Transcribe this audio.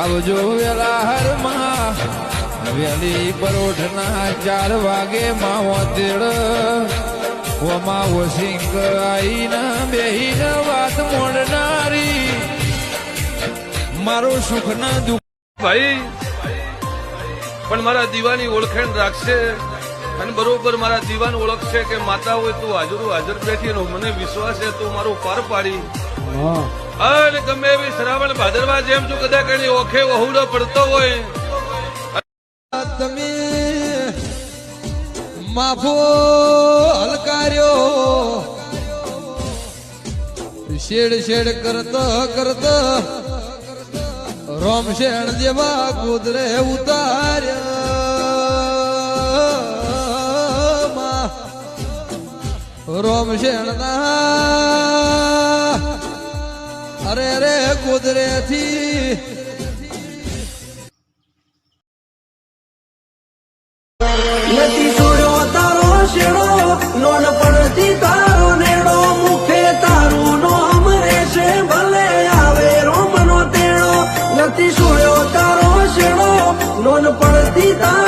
આવજો વેલા હરમાં. વેલી પરોઠના ચાર વાગે માવો તેડ. ઓમાં વસિંગ આઈના બેહીને વાત મોડનારી. મારો સુખ ના દુઃખ ભાઈ પણ મારા દીવાની ઓળખેણ રાખશે અને બરોબર મારા દીવાન ઓળખશે કે માતા હોય તું હાજર હાજર બેઠી મને વિશ્વાસ છે તું મારું પાર પાડી. અને ગમે એવી શ્રાવણ ભાદરવા જેમ છું કદાચ ઓખે વહુડો પડતો હોય. તમે માફો હલકાર્યો. શેડ શેડ કરત કરત રોમ શેણ જેવા કુદરે ઉતાર્યા. રોમ શેણ ના રે છોડ્યો તારો શેડો, લોન પડતી તારો નેડો. મુખે તારું નોમ ભલે આવે રોમનો તેડો. નથી છોડ્યો તારો શેડો, લોન પડતી તારો